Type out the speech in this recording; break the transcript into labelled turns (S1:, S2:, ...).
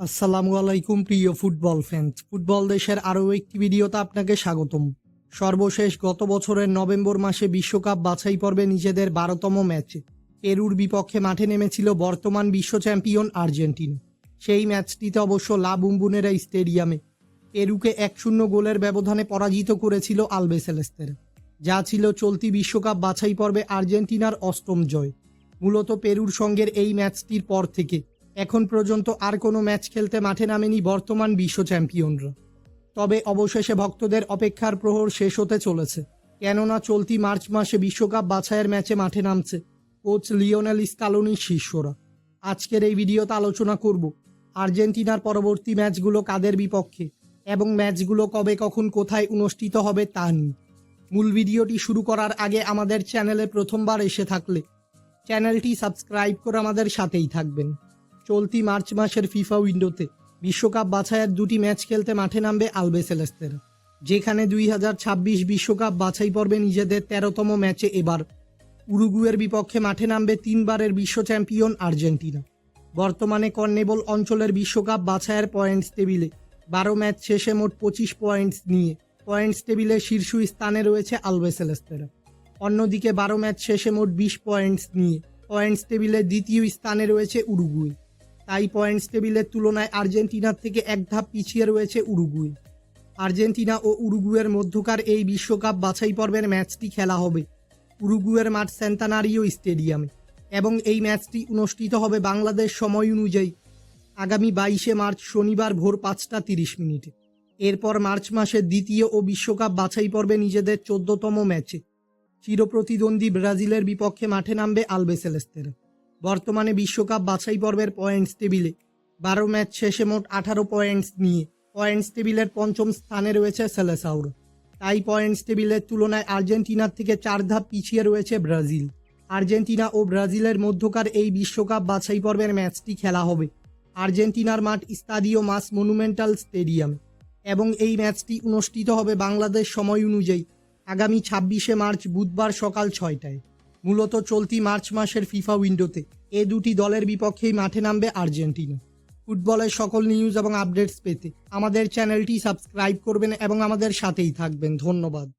S1: আসসালামু আলাইকুম, প্রিয় ফুটবল ফ্যান্স ফুটবল দেশের আরও একটি ভিডিওতে আপনাকে স্বাগতম। সর্বশেষ গত বছরের নভেম্বর মাসে বিশ্বকাপ বাছাই পর্বে নিজেদের বারোতম ম্যাচে। পেরুর বিপক্ষে মাঠে নেমেছিল বর্তমান বিশ্ব চ্যাম্পিয়ন আর্জেন্টিনা। সেই ম্যাচটিতে অবশ্য লা বুম্বুনেরা স্টেডিয়ামে পেরুকে এক শূন্য গোলের ব্যবধানে পরাজিত করেছিল আলবেসেলেস্তেরা যা ছিল চলতি বিশ্বকাপ বাছাই পর্বে আর্জেন্টিনার অষ্টম জয়। মূলত পেরুর সঙ্গের এই ম্যাচটির পর থেকে এখন পর্যন্ত আর কোনো ম্যাচ খেলতে মাঠে নামেনি বর্তমান বিশ্ব চ্যাম্পিয়নরা। তবে অবশেষে ভক্তদের অপেক্ষার প্রহর শেষ হতে চলেছে। কেননা চলতি মার্চ মাসে বিশ্বকাপ বাছাইয়ের ম্যাচে মাঠে নামছে কোচ লিওনেল স্কালোনির শিষ্যরা। আজকের এই ভিডিওতে আলোচনা করব, আর্জেন্টিনার পরবর্তী ম্যাচগুলো কাদের বিপক্ষে এবং ম্যাচগুলো কবে কখন কোথায় অনুষ্ঠিত হবে তা নিয়ে। মূল ভিডিওটি শুরু করার আগে আমাদের চ্যানেলে প্রথমবার এসে থাকলে চ্যানেলটি সাবস্ক্রাইব করে আমাদের সাথেই থাকবেন। চলতি মার্চ মাসের ফিফা উইন্ডোতে বিশ্বকাপ বাছাইয়ের দুটি ম্যাচ খেলতে মাঠে নামবে আলবেসেলেস্তেরা যেখানে দুই হাজার ছাব্বিশ বিশ্বকাপ বাছাই পর্বে নিজেদের তেরোতম ম্যাচে এবার। উরুগুয়ের বিপক্ষে মাঠে নামবে তিনবারের বিশ্ব চ্যাম্পিয়ন আর্জেন্টিনা। বর্তমানে কর্নেবল অঞ্চলের বিশ্বকাপ বাছাইয়ের পয়েন্টস টেবিলে বারো ম্যাচ শেষে মোট পঁচিশ পয়েন্টস নিয়ে পয়েন্টস টেবিলে শীর্ষ স্থানে রয়েছে আলবেসেলেস্তেরা অন্যদিকে বারো ম্যাচ শেষে মোট বিশ পয়েন্টস নিয়ে পয়েন্টস টেবিলের দ্বিতীয় স্থানে রয়েছে উরুগুয়ে। তাই পয়েন্টস টেবিলের তুলনায় আর্জেন্টিনার থেকে এক ধাপ পিছিয়ে রয়েছে উরুগুয়ে। আর্জেন্টিনা ও উরুগুয়ের মধ্যকার এই বিশ্বকাপ বাছাই পর্বের ম্যাচটি খেলা হবে উরুগুয়ের মাঠ সেন্তানারিও স্টেডিয়ামে এবং এই ম্যাচটি অনুষ্ঠিত হবে বাংলাদেশ সময় অনুযায়ী। আগামী বাইশে মার্চ শনিবার ভোর পাঁচটা তিরিশ মিনিটে। এরপর মার্চ মাসের দ্বিতীয় ও বিশ্বকাপ বাছাই পর্বে নিজেদের চোদ্দতম ম্যাচে। চিরপ্রতিদ্বন্দ্বী ব্রাজিলের বিপক্ষে মাঠে নামবে আলবেসেলেস্তেরা। বর্তমানে বিশ্বকাপ বাছাই পর্বের পয়েন্টস টেবিলে বারো ম্যাচ শেষে মোট আঠারো পয়েন্টস নিয়ে। পয়েন্টস টেবিলের পঞ্চম স্থানে রয়েছে সেলেসাউর। তাই পয়েন্টস টেবিলের তুলনায় আর্জেন্টিনার থেকে চার ধাপ পিছিয়ে রয়েছে ব্রাজিল। আর্জেন্টিনা ও ব্রাজিলের মধ্যকার এই বিশ্বকাপ বাছাই পর্বের ম্যাচটি খেলা হবে। আর্জেন্টিনার মাঠ স্তাদিও মাস মনুমেন্টাল স্টেডিয়াম এবং এই ম্যাচটি অনুষ্ঠিত হবে বাংলাদেশ সময় অনুযায়ী। আগামী ছাব্বিশে মার্চ বুধবার সকাল ছয়টায়। মূলত চলতি মার্চ মাসের ফিফা উইন্ডোতে। এ দুটি দলের বিপক্ষেই মাঠে নামবে আর্জেন্টিনা। ফুটবলের সকল নিউজ এবং আপডেটস পেতে আমাদের চ্যানেলটি সাবস্ক্রাইব করবেন এবং আমাদের সাথেই থাকবেন। ধন্যবাদ।